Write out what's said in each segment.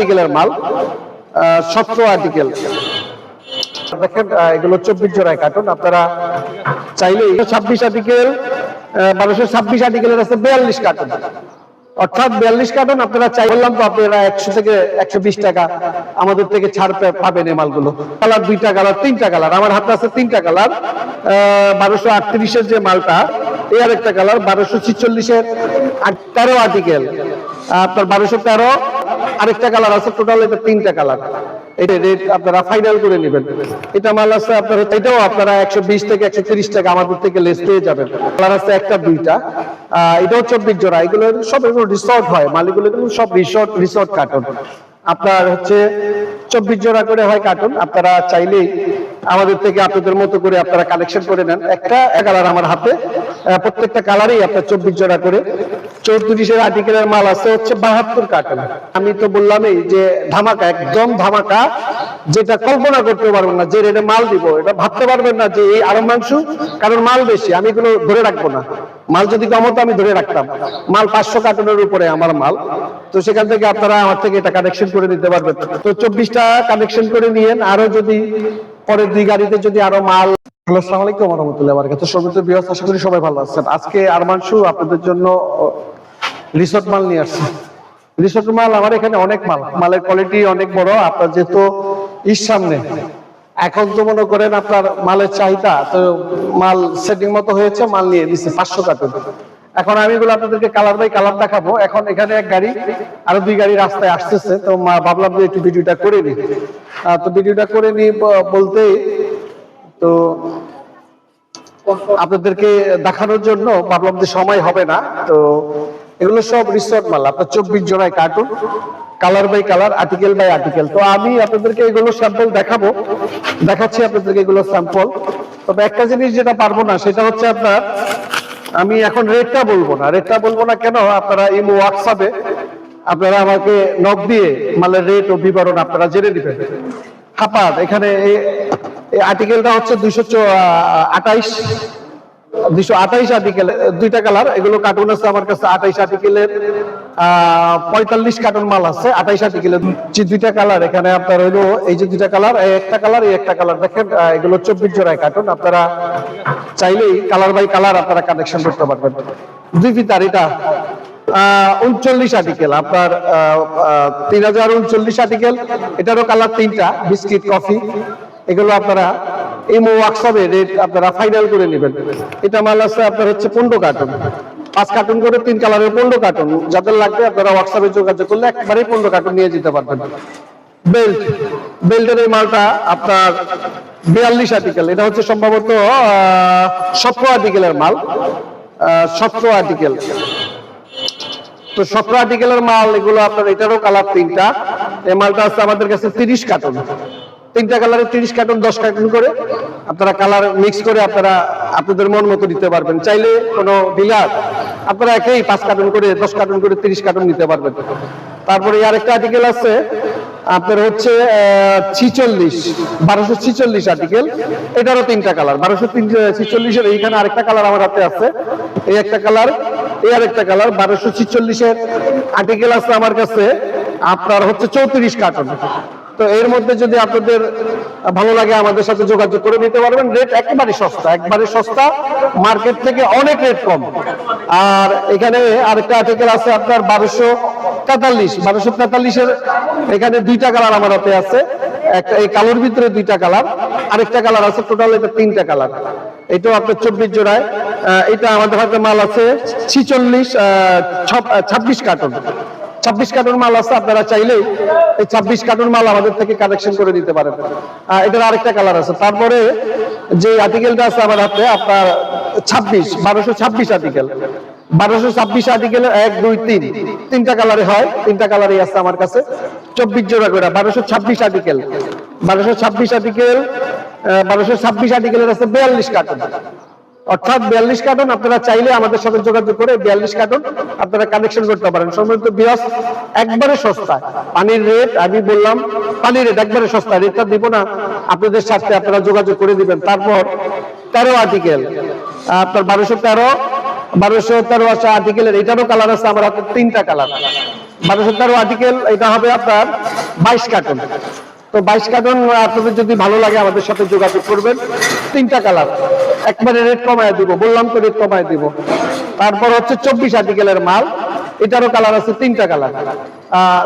আর্টিকেলের মাল সতেরো আর্টিকেল দেখেন এগুলো চব্বিশ জোড়ায় কার্টুন আপনারা চাইলে ছাব্বিশ আর্টিকেল বারোশো ছাব্বিশ আর্টিকেলের আছে বিয়াল্লিশ কার্টুন অর্থাৎ বিয়াল্লিশ আপনারা চাই বললাম তো আপনারা একশো থেকে একশো বিশ টাকা আমাদের থেকে ছাড় পাবেন মালগুলো। কালার দুইটা কালার তিনটা কালার আমার হাতে আছে তিনটা কালার বারোশো আটত্রিশের যে মালটা, এই আরেকটা কালার বারোশো ছিচল্লিশের তেরো আর্টিকেল আপনার বারোশো তেরো আরেকটা কালার আছে টোটাল এটা তিনটা কালার এটা রেট আপনারা ফাইনাল করে নেবেন। এটা মাল আছে আপনার এটাও আপনারা একশো বিশ থেকে একশো তিরিশ টাকা আমাদের থেকে লেস পেয়ে যাবেন। কালার আছে একটা, দুইটা। এটাও চব্বিশ জোড়া। এগুলো সব এগুলো রিসর্ট হয়। মালিকগুলো সব রিসর্ট রিসর্ট কার্টন আপনার হচ্ছে চব্বিশ জোড়া করে হয় কার্টুন আপনারা চাইলেই আমাদের থেকে আপনাদের মতো করে আপনারা কালেকশন করে নেন। একটা কালার আমার হাতে প্রত্যেকটা কালারই আপনার চব্বিশ জোড়া করে। চৌত্রিশের আর্টিকেলের মাল আছে হচ্ছে বাহাত্তর কার্টন। আমি তো বললামই যে ধামাকা, একদম ধামাকা, যেটা কল্পনা করতে পারবেন না যে রেটে মাল দিব। এটা ভাবতে পারবেন না যে এই আরব মাংস, কারণ মাল বেশি, আমি এগুলো ধরে রাখব না। মাল যদি কম হতো আমি ধরে রাখতাম। মাল পাঁচশো কার্টনের উপরে আমার মাল। তো সেখান থেকে আপনারা আমার থেকে এটা কানেকশন করে নিতে পারবেন। তো চব্বিশটা কানেকশন করে নিয়েন। আরও যদি পরের দুই গাড়িতে যদি আরও মাল হ্যালো আসসালামু আলাইকুম রহমতুল্লাহ বারকাত সর্বোচ্চ বিহার আশা করি সবাই ভালো আছেন। আজকে আরমানসু আপনাদের জন্য রিসোর্ট মাল নিয়ে আসছে। রিসোর্ট মাল আমার এখানে অনেক মাল। মালের কোয়ালিটি অনেক বড়, আপনার যেহেতু ঈদ সামনে। এখন তো মনে করেন আপনার মালের চাহিদা, তো মাল সেটিং মতো হয়েছে, মাল নিয়ে দিচ্ছে পাঁচশো কার্টুন এখন আমি এগুলো আপনাদেরকে কালার বাই কালার দেখাবো। এখন এখানে এক গাড়ি, আরও দুই গাড়ি রাস্তায় আসতেছে, তো মা- ভাবলাম যে একটু ভিডিওটা করে নি তো ভিডিওটা করে নি ব- বলতে তো আপনাদেরকে দেখানোর জন্য ভাবলাম যে সময় হবে না। তো এগুলো সব রিসোর্ট মাল, আপনার চব্বিশ জোড়ায় carton colour by colour article by article তো আমি আপনাদেরকে এগুলো স্যাম্পল দেখাবো, দেখাচ্ছি আপনাদেরকে এগুলো স্যাম্পল তবে একটা জিনিস যেটা পারব না, সেটা হচ্ছে আপনার, আমি এখন রেটটা বলব না। রেটটা বলব না কেন? আপনারা ইমো হোয়াটসঅ্যাপে আপনারা আমাকে নক দিয়ে মালের রেট ও বিবরণ আপনারা জেনে দিবেন হাপার এখানে এই- আর্টিকেলটা হচ্ছে দুইশো দুইশো আর্টিকেল দুইটা কালার এগুলো কার্টুন আছে আমার কাছে আর্টিকেলের পঁয়তাল্লিশ কার্টুন মাল আছে দুইটা কালার এখানে আপনার হইল এই যে দুইটা কালার একটা কালার এই একটা কালার দেখেন এগুলো চব্বিশ জোড়ায় কার্টুন আপনারা চাইলেই কালার বাই কালার আপনারা কানেকশন করতে পারবেন। দুই ফিতার এটা উনচল্লিশ আর্টিকেল আপনার তিন হাজার উনচল্লিশ আর্টিকেল এটারও কালার তিনটা, বিস্কিট, কফি। এগুলো আপনারা এমও ওয়ার্কশপে রেট আপনারা ফাইনাল করে নেবেন। এটা মাল আছে আপনার হচ্ছে পনেরো কার্টুন পাঁচ কার্টুন করে তিন কালারের পনেরো কার্টুন যাদের লাগবে আপনারা ওয়ার্কশপে যোগাযোগ করলে একবারে পনেরো কার্টুন নিয়ে যেতে পারবেন। বেল্ট বেল্টের এই মালটা আপনার বিয়াল্লিশ আর্টিকেল এটা হচ্ছে সম্ভবত সতেরো আর্টিকেলের মাল। সতেরো আর্টিকেল তো সতেরো আর্টিকেলের মাল, এগুলো আপনার এটারও কালার তিনটা। এই মালটা আছে আমাদের কাছে তিরিশ কার্টুন তিনটা কালারের তিরিশ কার্টুন দশ কার্টুন করে আপনারা কালার মিক্স করে আপনারা আপনাদের মন মতো দিতে পারবেন। চাইলে কোনো ডিলার আপনারা একেই পাঁচ কার্টুন করে, দশ কার্টুন করে, তিরিশ কার্টুন নিতে পারবেন। তারপরে আর একটা আর্টিকেল আছে, আপনার হচ্ছে ছিচল্লিশ, বারোশো ছিচল্লিশ আর্টিকেল এটারও তিনটা কালার বারোশো ছিচল্লিশের এইখানে আরেকটা কালার আমার হাতে আছে। এই একটা কালার এই আরেকটা কালার বারোশো ছিচল্লিশের আর্টিকেল আছে আমার কাছে। আপনার হচ্ছে চৌত্রিশ কার্টন তো এর মধ্যে যদি আপনাদের ভালো লাগে আমাদের সাথে যোগাযোগ করে নিতে পারবেন। রেট একেবারে সস্তা একবারে সস্তা। মার্কেট থেকে অনেক রেট কম। আর এখানে আরেকটা আর্টিকেল আছে আপনার বারোশো তেতাল্লিশ। বারোশো তেতাল্লিশের এখানে দুইটা কালার আমার হাতে আছে। একটা এই কালোর ভিতরে দুইটা কালার আরেকটা কালার আছে টোটাল এটা তিনটা কালার এটাও আপনার চব্বিশ জোড়ায়। এটা আমাদের হাতে মাল আছে ছিচল্লিশ ছাব্বিশ কার্টন ছাব্বিশ কার্টুন মাল আছে, আপনারা চাইলেই এই ছাব্বিশ কার্টুন মাল আমাদের থেকে কালেকশন করে নিতে পারেন। এটার আরেকটা কালার আছে। তারপরে যে আর্টিকেলটা আছে আমার হাতে, আপনার ছাব্বিশ, বারোশো ছাব্বিশ আর্টিকেল বারোশো ছাব্বিশ আর্টিকেল এক, দুই, তিন। তিনটা কালারে হয়, তিনটা কালারই আছে আমার কাছে। চব্বিশ জোড়া করে, বারোশো ছাব্বিশ আর্টিকেল বারোশো ছাব্বিশ আর্টিকেল বারোশো ছাব্বিশ আর্টিকেলের আছে বিয়াল্লিশ কার্টুন অর্থাৎ বিয়াল্লিশ কার্টন আপনারা চাইলে আমাদের সাথে যোগাযোগ করে বিয়াল্লিশ কার্টন আপনারা কানেকশন করতে পারেন। সম্মানিত বিয়াস একবারে সস্তা। পানির রেট আমি বললাম পানির রেট একবারে সস্তা। রেটটা দিব না আপনাদের সাথে আপনারা যোগাযোগ করে দিবেন। তারপর তেরো আর্টিকেল আপনার বারোশো তেরো বারোশো তেরো আছে আর্টিকেলের এটারও কালার আছে আমার হাতে তিনটা কালার বারোশো তেরো আর্টিকেল এটা হবে আপনার বাইশ কার্টন। তো বাইশ কার্টন আপনাদের যদি ভালো লাগে আমাদের সাথে যোগাযোগ করবেন। তিনটা কালার একবারে রেট কমায় দিব, বললাম তো রেট কমায় দিব। তারপর হচ্ছে চব্বিশ আর্টিকেলের মাল, এটারও কালার আছে তিনটা কালার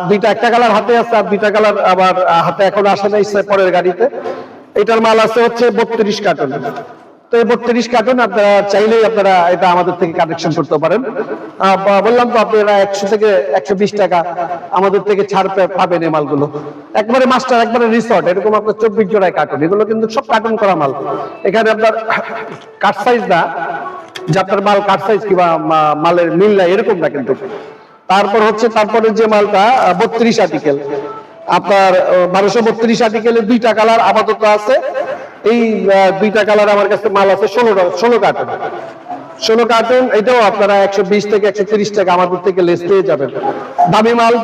দুইটা একটা কালার হাতে আছে আর দুইটা কালার আবার হাতে এখন আসে নাই পরের গাড়িতে। এটার মাল আছে হচ্ছে বত্রিশ কার্টন কার্টন আপনারা চাইলেই আপনারা এটা আমাদের থেকে করতে পারেন। বললাম তো আপনারা একশো থেকে একশো বিশ টাকা আমাদের থেকে ছাড় পাবেন এই মালগুলো। একবারে মাস্টার একবারে রিসর্ট এরকম আপনার চব্বিশ জোড়ায় কার্টন এগুলো কিন্তু সব কার্টন করা মাল। এখানে আপনার কাঠ সাইজ না, যে আপনার মাল কাঠ সাইজ কিংবা মালের মিল নাই, এরকম না কিন্তু। তারপর হচ্ছে, তারপরে যে মালটা বত্রিশ আর্টিকেল আপনার বারোশো বত্রিশ আর্টিকেলের দুইটা কালার আপাতত আছে। এই দুইটা কালার আমার কাছে মাল আছে, ষোলো ষোলো কার্টন ষোলো কার্টন এটাও আপনারা একশো বিশ থেকে একশো তিরিশ টাকা আমাদের থেকে লেস পেয়ে যাবেন। দামি মাল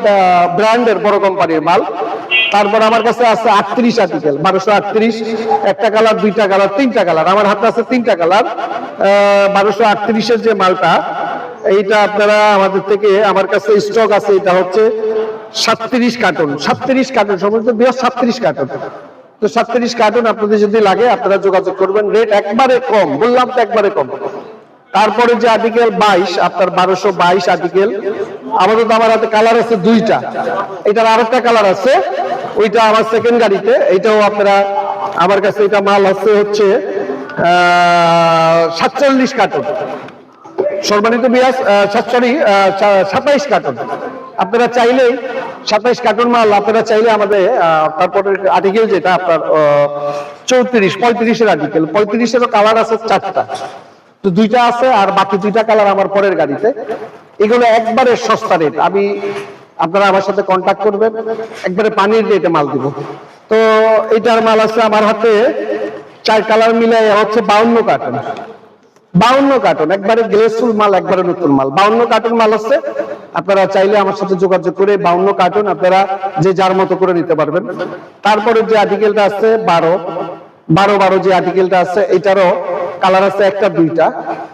ব্র্যান্ডের, বড় কোম্পানির মাল। তারপর আমার কাছে আছে আটত্রিশ আর্টিকেল বারোশো আটত্রিশ। একটা কালার দুইটা কালার তিনটা কালার আমার হাতে আছে তিনটা কালার বারোশো আটত্রিশের যে মালটা, এইটা আপনারা আমাদের থেকে, আমার কাছে স্টক আছে, এটা হচ্ছে সাতত্রিশ কার্টন সাতত্রিশ কার্টন সমস্ত বৃহৎ সাতত্রিশ কার্টন তো সাতত্রিশ কার্টন আপনাদের যদি লাগে, আপনারা যোগাযোগ করবেন। রেট একবারে কম, বললাম তো একবারে কম। তারপরে যে আর্টিকেল বাইশ, আপনার বারোশো বাইশ আর্টিকেল আমাদের তো আমার হাতে কালার আছে দুইটা। এটার আরেকটা কালার আছে, ওইটা আমার সেকেন্ড গাড়িতে এইটাও আপনারা, আমার কাছে এটা মাল আছে হচ্ছে সাতচল্লিশ কার্টন সর্বাধিক বিয়াস সরি সাতাইশ কার্টন আপনারা চাইলেই সাতাইশ কার্টন মাল আপনারা চাইলে আমাদের তারপরে আর্টিকেল যেটা, আপনার চৌত্রিশ, পঁয়ত্রিশের আর্টিকেল পঁয়ত্রিশেরও কালার আছে চারটা। তো দুইটা আছে আর বাকি দুইটা কালার আমার পরের গাড়িতে। এগুলো একবারে সস্তা রেট আমি আপনারা আমার সাথে কন্ট্যাক্ট করবেন, একবারে পানির রেটে মাল দিব। তো এইটার মাল আছে আমার হাতে, চার কালার মিলে হচ্ছে বাউন্ন কার্টন বাউন্ন কার্টন একবারে গ্লেসফুল মাল একবারে নতুন মাল। বাউন্ন কার্টন মাল আছে আপনারা চাইলে আমার সাথে যোগাযোগ করে বাউন্ন কার্টন আপনারা যে যার মতো করে নিতে পারবেন। তারপরে যে আর্টিকেলটা আছে বারো বারো বারো যে আর্টিকেলটা আছে এটারও কালার আছে একটা দুইটা।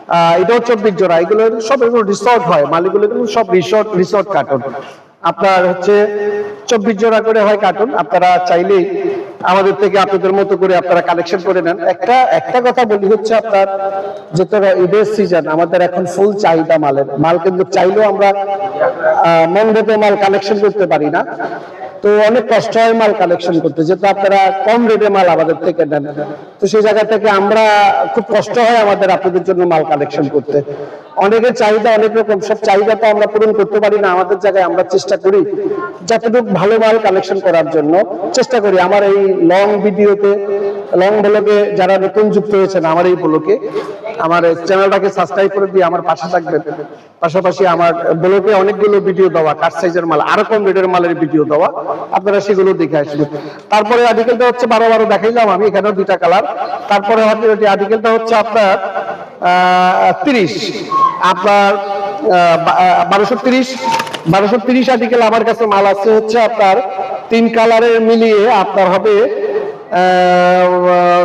আহ, এটাও চব্বিশ জোড়া এগুলো সব এগুলো রিসর্ট হয় মালিকগুলো সব রিসর্ট রিসর্ট কার্টন আপনার হচ্ছে চব্বিশ জোড়া করে হয় কার্টুন আপনারা চাইলেই আমাদের থেকে আপনাদের মতো করে আপনারা কালেকশন করে নেন। একটা একটা কথা বলি হচ্ছে আপনার যে তোরা ঈদের সিজন আমাদের এখন ফুল চাহিদা মালের। মাল কিন্তু চাইলেও আমরা মন মাল কালেকশন করতে পারি না। তো অনেক কষ্ট হয় মাল কালেকশন করতে, যেহেতু আপনারা কম রেটে মাল আমাদের থেকে নেন। তো সেই জায়গা থেকে আমরা খুব কষ্ট হয় আমাদের আপনাদের জন্য মাল কালেকশন করতে। অনেকের চাহিদা অনেক রকম, সব চাহিদা তো আমরা পূরণ করতে পারি না, আমাদের জায়গায় আমরা চেষ্টা করি যতটুকু ভালো মাল কালেকশন করার জন্য। চেষ্টা করি, আমার এই লং ভিডিওতে লং ব্লগে যারা নতুন যুক্ত হয়েছেন আমার এই ব্লগে আমার চ্যানেলটাকে সাবস্ক্রাইব করে দিয়ে আমার পাশে থাকবেন। পাশাপাশি আমার ব্লগে অনেকগুলো ভিডিও দেওয়া কাট সাইজের মাল, আরও কম রেটের মালের ভিডিও দেওয়া, আপনারা সেগুলো দেখে আসবেন। তারপরে আর্টিকেলটা হচ্ছে বারো বারো দেখাইলাম আমি, এখানেও দুইটা কালার তারপরে আর্টিকেলটা হচ্ছে আপনার তিরিশ। আপনার বারোশো তিরিশ। বারোশো তিরিশ আর্টিকেল আমার কাছে মাল আছে হচ্ছে আপনার তিন কালারের মিলিয়ে আপনার হবে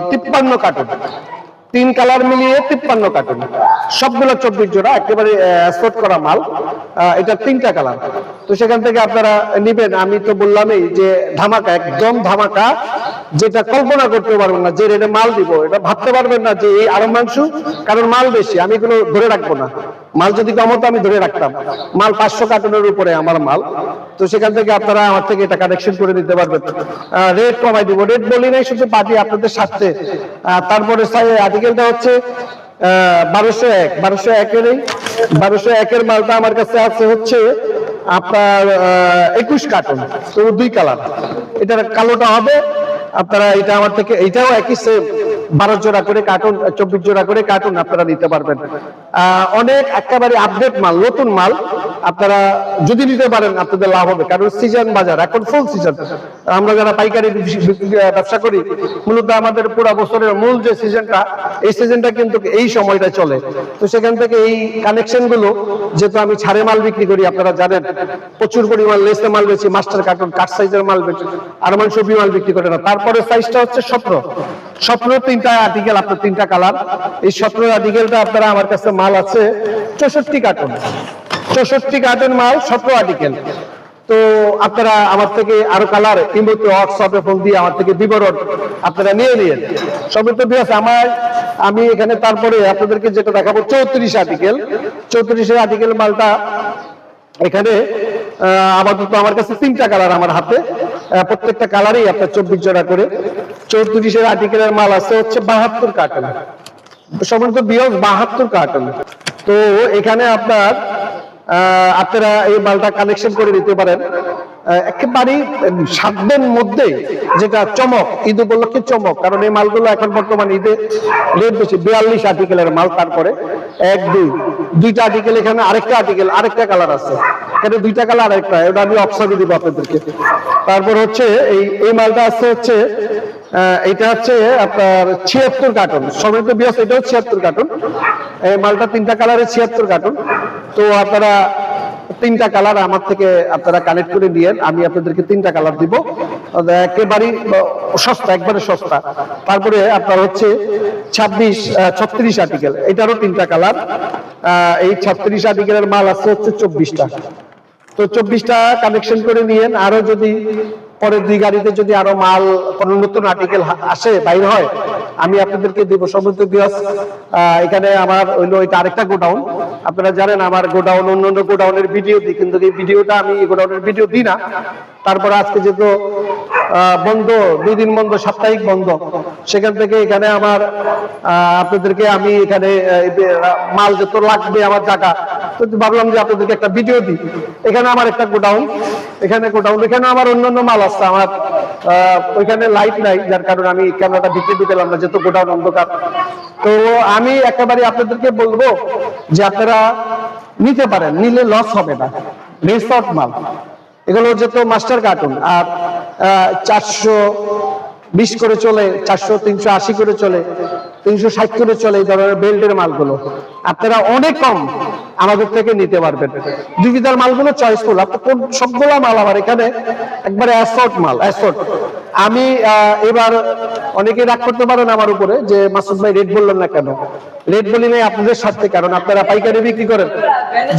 তিপ্পান্ন কার্টুন তিন কালার মিলিয়ে তিপ্পান্ন কার্টুন সবগুলো চব্বিশ জোড়া একেবারে সোট করা মাল। এটা তিনটা কালার। তো সেখান থেকে আপনারা নিবেন। আমি তো বললামই যে ধামাকা, একদম ধামাকা, যেটা কল্পনা করতে পারবেন না, যে রেটে মাল দিব। এটা ভাবতে পারবেন না যে এই আরও মাংস, কারণ মাল বেশি, আমি এগুলো ধরে রাখব না। মাল যদি কম হতো, আমি ধরে রাখতাম। মাল পাঁচশো কার্টুনের উপরে আমার মাল। তো সেখান থেকে আপনারা আমার থেকে এটা কানেকশন করে নিতে পারবেন। রেট কমাই দিব। রেট বলি নাই, শুধু পার্টি আপনাদের স্বার্থে। তারপরে আর্টিকেলটা হচ্ছে বারোশো এক, বারোশো একের বারোশো একের মালটা আমার কাছে আছে হচ্ছে আপনার একুশ কার্টুন তো দুই কালার। এটার কালোটা হবে, আপনারা এটা আমার থেকে, এটাও একই সেম বারো জোড়া করে কার্টুন, চব্বিশ জোড়া করে কার্টুন আপনারা নিতে পারবেন। অনেক একেবারে আপডেট মাল, নতুন মাল আপনারা যদি নিতে পারেন, আপনাদের লাভ হবে। কারণ সিজন বাজার, এখন ফুল সিজন আমরা যারা পাইকারি ব্যবসা করি, মূলত আমাদের পুরো বছরের মূল যে সিজনটা, এই সিজনটা কিন্তু এই সময়টা চলে। তো সেখান থেকে এই কানেকশনগুলো, যেহেতু আমি ছাড়ে মাল বিক্রি করি, আপনারা জানেন, প্রচুর পরিমাণ লেসে মাল বেশি মাস্টার কার্টুন, কাঠ সাইজের মাল বেশি আর মান সবই মাল বিক্রি করে না। তারপরে সাইজটা হচ্ছে সতেরো সতেরো তিনটা আর্টিকেল আপনার তিনটা কালার এই সতেরো আর্টিকেলটা আপনারা আমার কাছে মাল আছে, চৌষট্টি কার্টুন চৌষট্টি কার্টুন মাল সতেরো আর্টিকেল তো আপনারা আমার থেকে আরও কালার ইমোতে হোয়াটসঅ্যাপে ফোন দিয়ে আমার থেকে বিবরণ আপনারা নিয়ে নিন। সবই তো বিয়াস আমার আমি এখানে তারপরে আপনাদেরকে যেটা দেখাবো, চৌত্রিশ আর্টিকেল চৌত্রিশের আর্টিকেল মালটা এখানে আপাতত আমার কাছে তিনটা কালার আমার হাতে। প্রত্যেকটা কালারই আপনার চব্বিশ জোড়া করে। চৌত্রিশের আর্টিকেলের মাল আছে হচ্ছে বাহাত্তর কার্টন সম্ভবত বিয়স বাহাত্তর কার্টন তো এখানে আপনার আপনারা এই মালটা কালেকশন করে নিতে পারেন। আহ, একেবারেই সাধ্যের মধ্যে যেটা চমক ঈদ উপলক্ষে চমক কারণ এই মালগুলো এখন বর্তমানে ঈদে রেট বেশি বিয়াল্লিশ আর্টিকেলের মাল তারপরে এক দুই দুইটা আর্টিকেল এখানে আরেকটা আর্টিকেল আরেকটা কালার আছে। এখানে দুইটা কালার আরেকটা এটা আমি অপশনে দিব আপনাদেরকে। তারপর হচ্ছে এই এই মালটা আছে হচ্ছে এটা হচ্ছে আপনার ছিয়াত্তর কার্টন সময় তো বিয়াস এটাও ছিয়াত্তর কার্টন এই মালটা তিনটা কালারের ছিয়াত্তর কার্টন তো আপনারা তিনটা কালার আমার থেকে আপনারা কালেক্ট করে নিয়েন। আমি আপনাদেরকে তিনটা কালার দিব। একেবারেই সস্তা, একবারে সস্তা। তারপরে আপনার হচ্ছে ছাব্বিশ ছত্রিশ আর্টিকেল এটারও তিনটা কালার এই ছত্রিশ আর্টিকেলের মাল আছে হচ্ছে চব্বিশটা। তো চব্বিশটা কালেকশন করে নিয়েন। আরও যদি পরের দুই গাড়িতে যদি আরও মাল কোনো নতুন আর্টিকেল আসে, বাইর হয়, আমি আপনাদেরকে দিব সমুদ্র দিবস এখানে আমার হইল এটা আরেকটা গোডাউন। আপনারা জানেন আমার গোডাউন অন্য অন্য গোডাউনের ভিডিও দিই, কিন্তু এই ভিডিওটা আমি গোডাউনের ভিডিও দিই না। তারপর আজকে যেহেতু বন্ধ, দুই দিন বন্ধ, সাপ্তাহিক বন্ধ। সেখান থেকে এখানে আমার আপনাদেরকে আমি এখানে মাল যত লাগবে, আমার টাকা তো ভাবলাম যে আপনাদেরকে একটা ভিডিও দিই। এখানে আমার একটা গোডাউন, এখানে গোডাউন, এখানে আমার অন্যান্য মাল আসছে আমার ওইখানে লাইট নাই, যার কারণে আমি ক্যামেরাটা ভিতরে দিতে পারলাম না, যেহেতু গোডাউন অন্ধকার। তো আমি একেবারে আপনাদেরকে বলব যে আপনারা নিতে পারেন, নিলে লস হবে না। রিসর্ট মাল। এগুলো যেত মাস্টার কার্টুন আর চারশো বিশ করে চলে, চারশো, তিনশো আশি করে চলে, তিনশো ষাট করে চলে এই ধরনের বেল্টের মালগুলো। আপনারা অনেক কম আমাদের থেকে নিতে পারবেন। ডিজিটাল মালগুলো চয়েসফুল আপনার কোন সবগুলো মাল আমার এখানে? একবারে অ্যাসর্ট মাল অ্যাসর্ট আমি এবার অনেকে রাগ করতে পারেন আমার উপরে যে, মাসুদ ভাই রেট বললেন না কেন? রেট বলি নাই আপনাদের স্বার্থে, কারণ আপনারা পাইকারি বিক্রি করেন।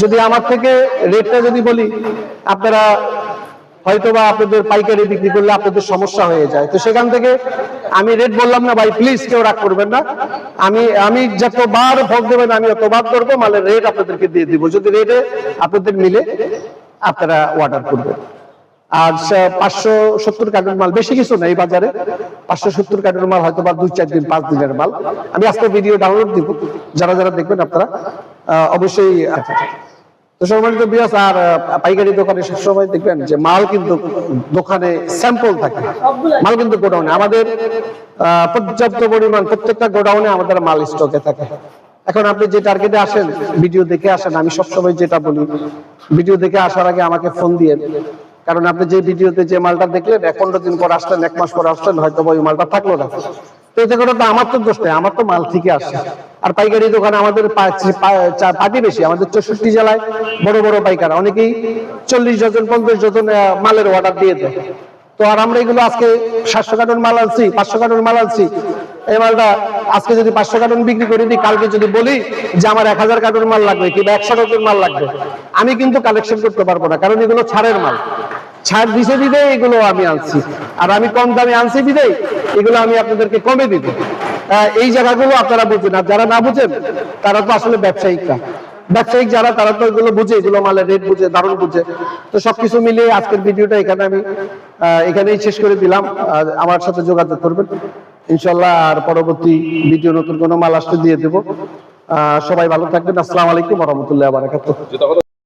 যদি আমার থেকে রেটটা যদি বলি, আপনারা হয়তো বা আপনাদের পাইকারি বিক্রি করলে আপনাদের সমস্যা হয়ে যায়। তো সেখান থেকে আমি রেট বললাম না ভাই প্লিজ কেউ রাগ করবেন না। আমি আমি যতবার ভোগ দেবেন আমি অতবার করব মালের রেট আপনাদেরকে দিয়ে দিব। যদি রেটে আপনাদের মিলে আপনারা অর্ডার করবেন। আর পাঁচশো সত্তর কার্টুন মাল বেশি কিছু নেই বাজারে। পাঁচশো সত্তর কার্টুন মাল হয়তো বা দুই চার দিন পাঁচ দিনের মাল। আমি আজকে ভিডিও ডাউনলোড দিব। যারা যারা দেখবেন আপনারা অবশ্যই আচ্ছা, আচ্ছা। আর পাইকারি দোকানে সবসময় দেখবেন যে মাল কিন্তু দোকানে স্যাম্পল থাকে। মাল কিন্তু গোডাউনে আমাদের পর্যাপ্ত পরিমাণ প্রত্যেকটা গোডাউনে আমাদের মাল স্টকে থাকে। এখন আপনি যে টার্গেটে আসেন ভিডিও দেখে আসেন, আমি সবসময় যেটা বলি ভিডিও দেখে আসার আগে আমাকে ফোন দিয়ে। কারণ আপনি যে ভিডিওতে যে মালটা দেখলেন, এক পনেরো দিন পর আসলেন, এক মাস পর আসলেন হয়তো ওই মালটা থাকল না। তো এতে আমার তো দোষ নেই, আমার তো মাল ঠিকই আসে। আর পাইকারি দোকানে আমাদের পা- পা- চা- পার্টি বেশি আমাদের চৌষট্টি জেলায় বড় বড় পাইকার। অনেকেই চল্লিশ ডজন পঞ্চাশ ডজন মালের অর্ডার দিয়ে দেয়। তো আর আমরা এগুলো আজকে সাতশো কার্টন মাল আনছি পাঁচশো কার্টন মাল আনছি। এই মালটা আজকে যদি পাঁচশো কার্টন বিক্রি করে দিই কালকে যদি বলি যে আমার এক হাজার কার্টন মাল লাগবে কিংবা একশো কার্টন মাল লাগবে আমি কিন্তু কালেকশন করতে পারব না কারণ এগুলো ছাড়ের মাল। ছাড় দিছে দিতে এগুলো আমি আনছি। আর আমি কম দামে আনছি দিতে এগুলো আমি আপনাদেরকে কমে আহ, এই জায়গাগুলো আপনারা বুঝেন। আর যারা না বুঝেন, তারা তো আসলে ব্যবসায়িক না। ব্যবসায়িক যারা, তারা তো এগুলো বুঝে, এগুলো মালের রেট বুঝে, দারুণ বুঝে। তো সবকিছু মিলিয়ে আজকের ভিডিওটা এখানে আমি এখানেই শেষ করে দিলাম। আর আমার সাথে যোগাযোগ করবেন। ইনশাল্লাহ আর পরবর্তী ভিডিও, নতুন কোনো মাল আসতে দিয়ে দেবো। সবাই ভালো থাকবেন। আসসালামু আলাইকুম রহমতুল্লাহ বারাকাতুহ।